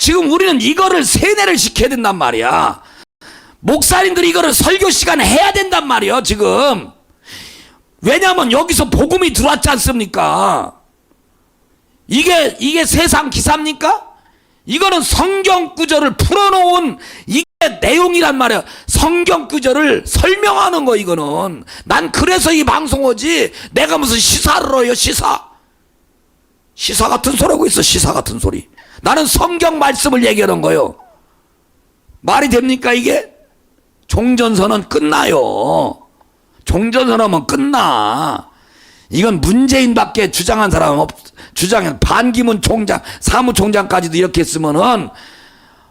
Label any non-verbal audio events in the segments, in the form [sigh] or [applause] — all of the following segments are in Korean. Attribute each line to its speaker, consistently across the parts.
Speaker 1: 지금 우리는 이거를 세뇌를 시켜야 된단 말이야. 목사님들이 이거를 설교 시간에 해야 된단 말이야, 지금. 왜냐면 여기서 복음이 들어왔지 않습니까? 이게, 이게 세상 기사입니까? 이거는 성경 구절을 풀어놓은 이게 내용이란 말이야. 성경 구절을 설명하는 거, 이거는. 난 그래서 이 방송 오지. 내가 무슨 시사를 해요, 시사. 시사 같은 소리 하고 있어, 시사 같은 소리. 나는 성경 말씀을 얘기하는 거요. 말이 됩니까, 이게? 종전선언 끝나요. 종전선언하면 끝나. 이건 문재인밖에 주장한 사람은 없, 주장한 반기문 총장, 사무총장까지도 이렇게 했으면은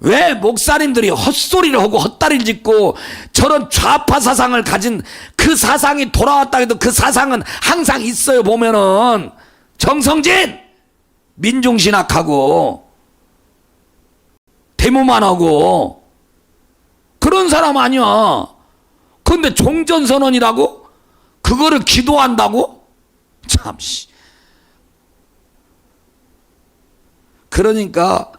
Speaker 1: 왜 목사님들이 헛소리를 하고 헛다리를 짚고 저런 좌파 사상을 가진 그 사상이 돌아왔다 해도 그 사상은 항상 있어요 보면은 정성진 민중신학하고 데모만 하고 그런 사람 아니야. 근데 종전선언이라고? 그거를 기도한다고? 참씨. 그러니까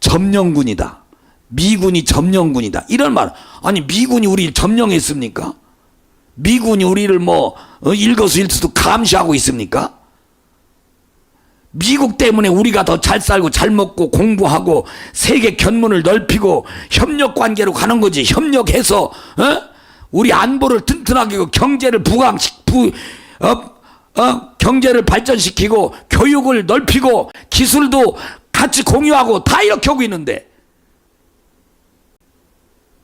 Speaker 1: 점령군이다. 미군이 점령군이다. 이런 말. 아니 미군이 우리를 점령했습니까? 미군이 우리를 뭐 어, 일거수일투도 감시하고 있습니까? 미국 때문에 우리가 더 잘 살고 잘 먹고 공부하고 세계 견문을 넓히고 협력 관계로 가는 거지. 협력해서 어? 우리 안보를 튼튼하게 하고 경제를 부강시 부 어? 어? 경제를 발전시키고 교육을 넓히고 기술도 같이 공유하고 다 이렇게 하고 있는데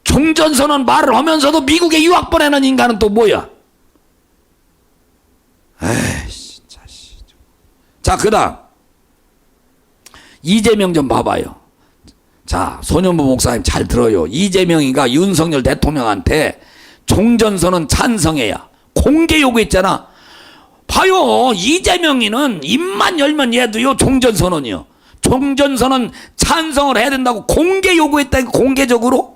Speaker 1: 종전선언 말을 하면서도 미국에 유학 보내는 인간은 또 뭐야? 에이. 자 그 다음 이재명 좀 봐봐요. 자 소년부 목사님 잘 들어요. 이재명이가 윤석열 대통령한테 종전선언 찬성해야 공개 요구했잖아. 봐요 이재명이는 입만 열면 얘도요 종전선언이요. 종전선언 찬성을 해야 된다고 공개 요구했다니까 공개적으로.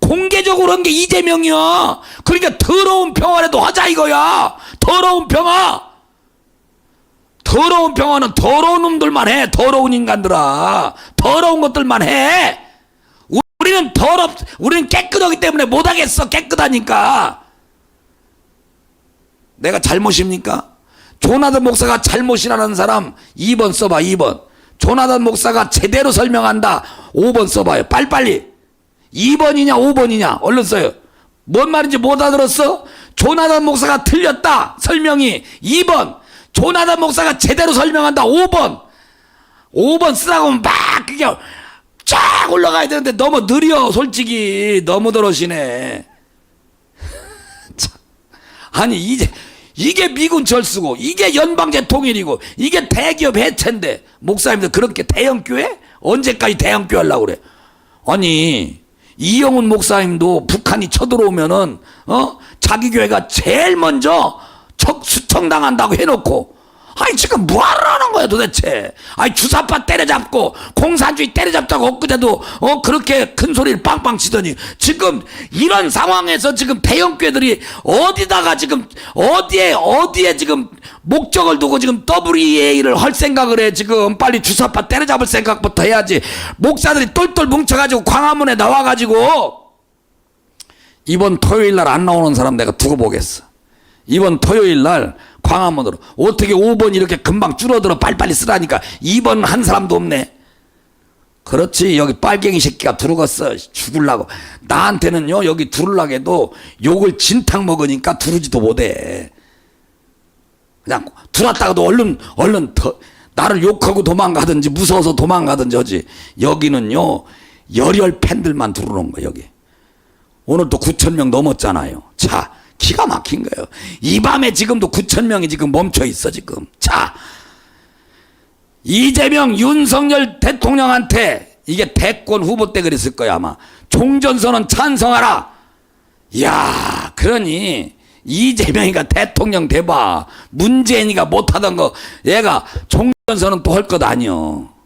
Speaker 1: 공개적으로 한 게 이재명이야. 그러니까 더러운 평화라도 하자 이거야. 더러운 평화. 더러운 평화는 더러운 놈들만 해. 더러운 인간들아. 더러운 것들만 해. 우리는 더럽, 우리는 깨끗하기 때문에 못하겠어. 깨끗하니까. 내가 잘못입니까? 조나단 목사가 잘못이라는 사람 2번 써봐, 2번. 조나단 목사가 제대로 설명한다. 5번 써봐요. 빨리빨리. 2번이냐, 5번이냐. 얼른 써요. 뭔 말인지 못 알아들었어? 조나단 목사가 틀렸다. 설명이. 2번. 조나단 목사가 제대로 설명한다. 5번. 5번 쓰라고 하면 막 그게 쫙 올라가야 되는데 너무 느려. 솔직히. 너무. [laughs] 참. 아니, 이제. 이게 미군 철수고 이게 연방제 통일이고 이게 대기업 해체인데 목사님들 그렇게 대형 교회 언제까지 대형 교회 하려고 그래 아니 이영훈 목사님도 북한이 쳐들어오면은 어 자기 교회가 제일 먼저 척 수청당한다고 해놓고. 아니 지금 뭐하러 하는 거야 도대체? 아니 주사파 때려잡고 공산주의 때려잡자고 엊그제도 어 그렇게 큰 소리를 빵빵 치더니 지금 이런 상황에서 지금 대형교회들이 어디다가 지금 어디에 어디에 지금 목적을 두고 지금 WEA를 할 생각을 해? 지금 빨리 주사파 때려잡을 생각부터 해야지. 목사들이 똘똘 뭉쳐가지고 광화문에 나와가지고 이번 토요일 날 안 나오는 사람 내가 두고 보겠어. 이번 토요일 날 광화문으로 어떻게 5번 이렇게 금방 줄어들어 빨리빨리 쓰라니까 2번 한 사람도 없네. 그렇지 여기 빨갱이 새끼가 들어갔어. 죽을라고. 나한테는요 여기 두르려고 해도 욕을 진탕 먹으니까 두르지도 못해. 그냥 들었다가도 얼른 얼른 더 나를 욕하고 도망가든지 무서워서 도망가든지 하지. 여기는요 열혈 팬들만 들어오는 거야 여기. 오늘 또 9천 명 넘었잖아요. 자, 기가 막힌 거예요. 이 밤에 지금도 9천 명이 지금 멈춰 있어 지금. 자, 이재명 윤석열 대통령한테 이게 대권 후보 때 그랬을 거야 아마. 종전선언 찬성하라. 야, 그러니 이재명이가 대통령 돼봐. 문재인이가 못하던 거 얘가 종전선언 또 할 것 아니여.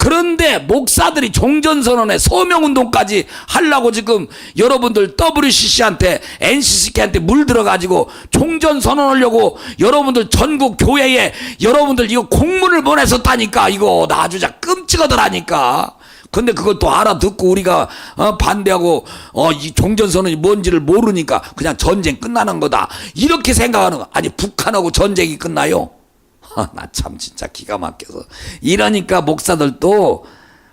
Speaker 1: 그런데 목사들이 종전선언에 서명운동까지 하려고 지금 여러분들 WCC한테 NCC한테 물들어가지고 종전선언하려고 여러분들 전국 교회에 여러분들 이거 공문을 보냈었다니까 이거 나 아주 자 끔찍 찍어더라니까. 근데 또 알아듣고 우리가 어, 반대하고 어, 이 종전선언이 뭔지를 모르니까 그냥 전쟁 끝나는 거다. 이렇게 생각하는 거. 아니 북한하고 전쟁이 끝나요? 나 참 진짜 기가 막혀서. 이러니까 목사들도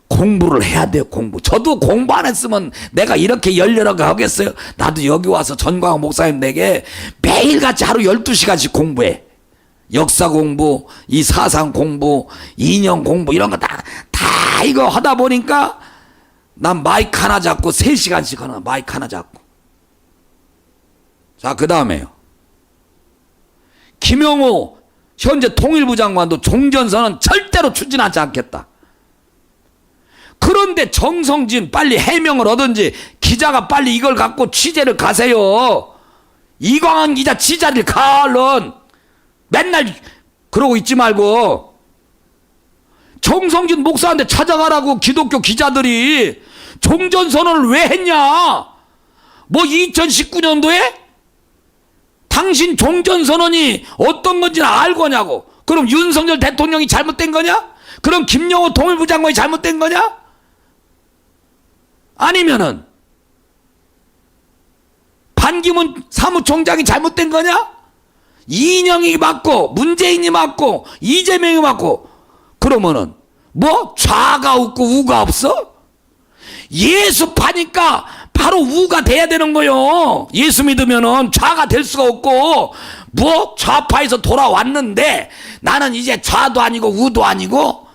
Speaker 1: 공부를 해야 돼요 공부. 저도 공부 안 했으면 내가 이렇게 열렬하게 하겠어요? 나도 여기 와서 전광 목사님 내게 매일같이 하루 12시간씩 공부해. 역사 공부 이 사상 공부 인형 공부 이런 거 다 다 이거 하다 보니까 난 마이크 하나 잡고 3시간씩 하나 마이크 하나 잡고. 자 그 다음에요. 김영호 현재 통일부 장관도 종전선언 절대로 추진하지 않겠다. 그런데 정성진 빨리 해명을 하든지 기자가 빨리 이걸 갖고 취재를 가세요. 이광한 기자 취재를 가 얼른. 맨날 그러고 있지 말고 정성진 목사한테 찾아가라고 기독교 기자들이 종전선언을 왜 했냐? 뭐 2019년도에 당신 종전선언이 어떤 건지는 알 거냐고. 그럼 윤석열 대통령이 잘못된 거냐? 그럼 김영호 통일부 장관이 잘못된 거냐? 아니면은 반기문 사무총장이 잘못된 거냐? 이인영이 맞고 문재인이 맞고 이재명이 맞고 그러면은 뭐 좌가 없고 우가 없어? 예수 파니까 바로 우가 돼야 되는 거요. 예수 믿으면은 좌가 될 수가 없고 뭐 좌파에서 돌아왔는데 나는 이제 좌도 아니고 우도 아니고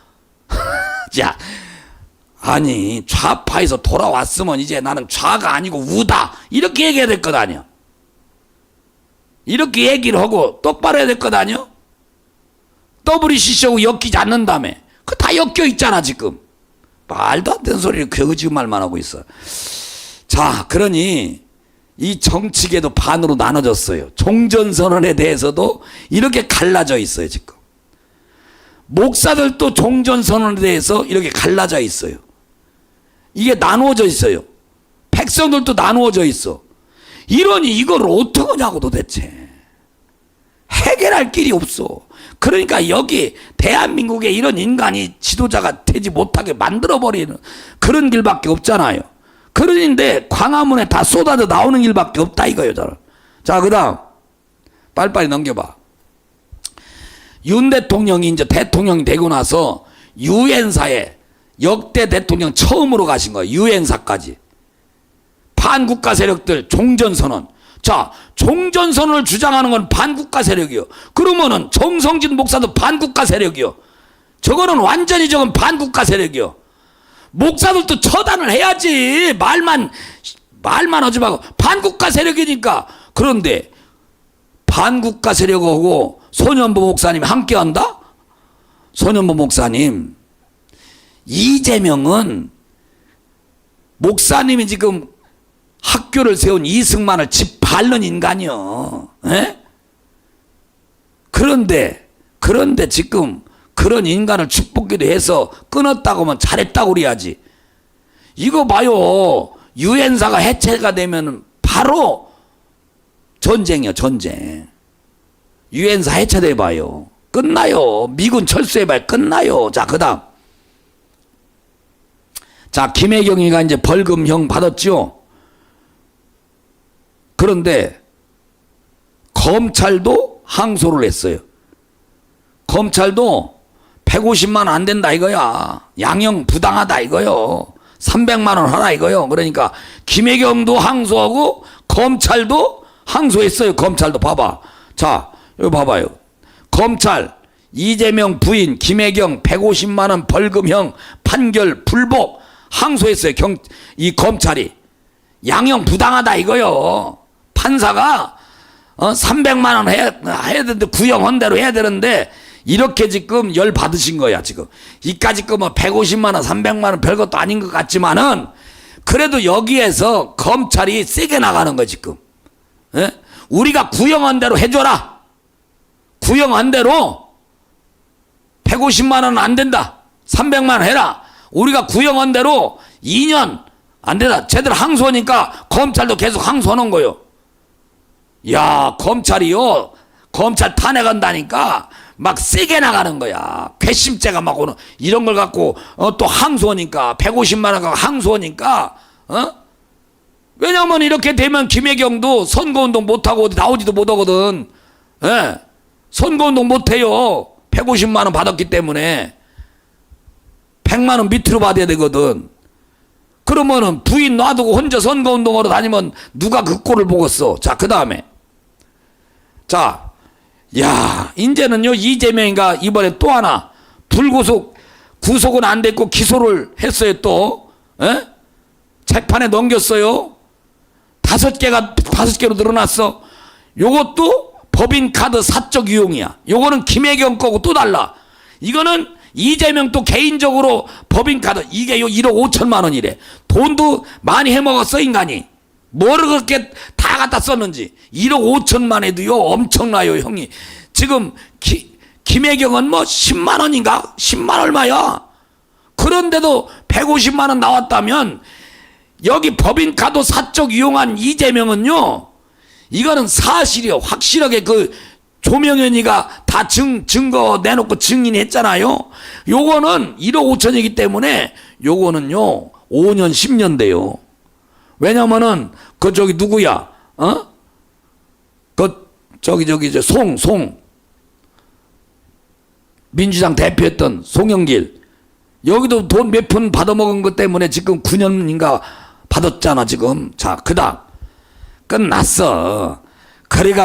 Speaker 1: [laughs] 자 아니 좌파에서 돌아왔으면 이제 나는 좌가 아니고 우다 이렇게 얘기해야 될 것 아니야. 이렇게 얘기를 하고 똑바로 해야 될 것 아니야. WCC하고 엮이지 않는다며. 그 다 엮여 있잖아 지금. 말도 안 되는 소리를 거짓말만 하고 있어. 자, 그러니 이 정치계도 반으로 나눠졌어요. 종전선언에 대해서도 이렇게 갈라져 있어요, 지금. 목사들도 종전선언에 대해서 이렇게 갈라져 있어요. 이게 나누어져 있어요. 백성들도 나누어져 있어. 이러니 이걸 어떡하냐고 도대체. 해결할 길이 없어. 그러니까 여기 대한민국에 이런 인간이 지도자가 되지 못하게 만들어버리는 그런 길밖에 없잖아요. 그런데 광화문에 다 쏟아져 나오는 길밖에 없다 이거예요. 저는. 자, 그 다음. 빨리빨리 넘겨봐. 윤 대통령이 이제 대통령이 되고 나서 유엔사에 역대 대통령 처음으로 가신 거예요. 유엔사까지. 반국가 세력들 종전선언. 자, 종전선언을 주장하는 건 반국가 세력이요. 그러면은 정성진 목사도 반국가 세력이요. 저거는 완전히 저건 반국가 세력이요. 목사들도 처단을 해야지. 말만, 말만 하지 말고. 반국가 세력이니까. 그런데 반국가 세력하고 소년보 목사님 함께 한다? 소년보 목사님, 이재명은 목사님이 지금 학교를 세운 이승만을 짓밟는 인간이요. 에? 그런데 그런데 지금 그런 인간을 축복기도 해서 끊었다고 하면 잘했다고 그래야지. 이거 봐요. 유엔사가 해체가 되면 바로 전쟁이요, 전쟁. 유엔사 해체돼 봐요. 끝나요. 미군 철수해 봐요. 끝나요. 자, 그다음. 자, 김혜경이가 이제 벌금형 받았죠. 그런데 검찰도 항소를 했어요. 검찰도 150만 원안 된다 이거야. 양형 부당하다 이거요. 300만 원 하라 이거요. 그러니까 김혜경도 항소하고 검찰도 항소했어요. 검찰도 봐봐. 자, 여기 봐봐요. 검찰 이재명 부인 김혜경 150만 원 벌금형 판결 불복 항소했어요. 경, 이 검찰이 양형 부당하다 이거요. 판사가 어, 300만 원 해야, 해야 되는데 구형한 대로 해야 되는데 이렇게 지금 열 받으신 거야 지금. 이까지 거뭐 150만 원 300만 원 별것도 아닌 것 같지만은 그래도 여기에서 검찰이 세게 나가는 거 지금. 예? 우리가 구형한 대로 해줘라. 구형한 대로 150만 원은 안 된다. 300만 원 해라. 우리가 구형한 대로 2년 안 된다. 제대로 항소하니까 검찰도 계속 항소하는 거요. 야 검찰이요. 검찰 탄핵한다니까 막 세게 나가는 거야. 괘씸죄가 막 오는 이런 걸 갖고 어, 또 항소하니까 150만 원 갖고 항소하니까 어? 왜냐면 이렇게 되면 김혜경도 선거운동 못하고 어디 나오지도 못하거든. 예. 선거운동 못해요. 150만 원 받았기 때문에 100만 원 밑으로 받아야 되거든. 그러면은 부인 놔두고 혼자 선거운동하러 다니면 누가 그 꼴을 보겠어. 자, 그 다음에. 자, 야, 이제는요, 이재명이가 이번에 또 하나, 불구속, 구속은 안 됐고 기소를 했어요, 또. 에? 재판에 넘겼어요. 다섯 개가, 다섯 개로 늘어났어. 요것도 법인카드 사적 유용이야. 요거는 김혜경 거고 또 달라. 이거는 이재명 또 개인적으로 법인카드, 이게 요 1억 5천만 원이래. 돈도 많이 해먹었어, 인간이. 뭐를 그렇게 다 갖다 썼는지. 1억 5천만 에도요 엄청나요 형이. 지금 기, 김혜경은 뭐 10만 원인가? 10만 얼마야? 그런데도 150만 원 나왔다면 여기 법인카드 사적 이용한 이재명은요 이거는 사실이요. 확실하게 그 조명현이가 다 증, 증거 내놓고 증인했잖아요. 요거는 1억 5천이기 때문에 요거는요 5년 10년 돼요 왜냐면은 그 저기 누구야? 어? 그 저기 저기 저 송, 송. 민주당 대표했던 송영길. 여기도 돈 몇 푼 받아먹은 것 때문에 지금 9년인가 받았잖아, 지금. 자, 그 다음. 끝났어. 그래가